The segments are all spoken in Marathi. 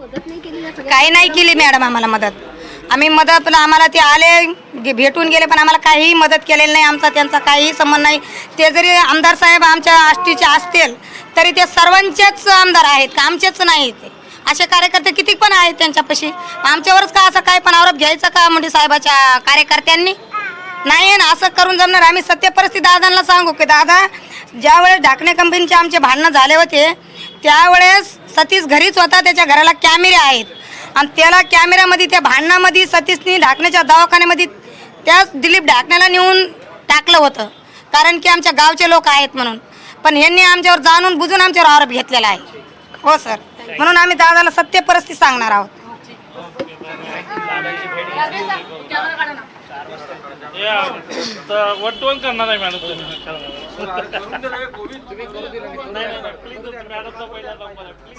काही नाही केली मॅडम आम्हाला मदत. आम्ही मदत पण आम्हाला ते आले भेटून गेले पण आम्हाला काहीही मदत केलेली नाही. आमचा त्यांचा काहीही संबंध नाही. ते जरी आमदार साहेब आमच्या आष्टीचे असतील तरी ते सर्वांचेच आमदार आहेत का आमचेच नाही ते. असे कार्यकर्ते किती पण आहेत त्यांच्यापाशी. आमच्यावरच का असं काय पण आरोप घ्यायचा का म्हणजे साहेबाच्या कार्यकर्त्यांनी? नाही ना असं करून जमणार. आम्ही सत्य परिस्थिती दादांना सांगू की दादा ज्यावेळेस ढाकणे कंपनीचे आमचे भांडणं झाले होते त्यावेळेस सतीश घरीच होता त्याच्या घराला कॅमेरे आहेत. आणि त्याला कॅमेऱ्यामध्ये त्या भांडणामध्ये सतीशनी ढाकण्याच्या दवाखान्यामध्ये त्याच दिलीप ढाकण्याला नेऊन टाकलं होतं. कारण की आमच्या गावचे लोक आहेत म्हणून. पण ह्यांनी आमच्यावर जाणून बुजून आमच्यावर आरोप घेतलेला आहे. हो सर. म्हणून आम्ही दादाला सत्य परिस्थिती सांगणार आहोत. तर वटवण करणार आहे मॅडम तुम्ही.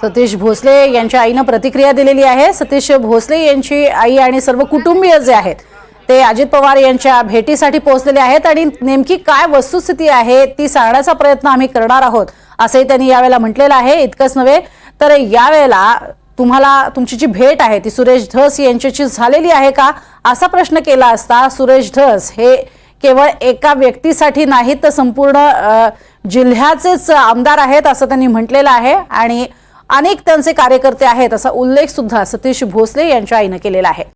सतीश भोसले यांच्या आईनं प्रतिक्रिया दिलेली आहे. सतीश भोसले यांची आई आणि सर्व कुटुंबीय जे आहेत ते अजित पवार यांच्या भेटीसाठी पोहोचलेले आहेत आणि नेमकी काय वस्तुस्थिती आहे ती सांगण्याचा प्रयत्न आम्ही करणार आहोत असंही त्यांनी यावेळेला म्हटलेलं आहे. इतकंच नव्हे तर यावेळेला तुम्हाला तुमची जी भेट आहे ती सुरेश धस यांच्याशी झालेली आहे का? असा प्रश्न केला असता सुरेश धस हे केवळ एका व्यक्तीसाठी नाहीत तर संपूर्ण जिल्ह्याचेच आमदार आहेत असं त्यांनी म्हटलेलं आहे. आणि अनेक त्यांचे कार्यकर्ते आहेत असा उल्लेख सुद्धा सतीश भोसले यांच्या आईनं केलेला आहे.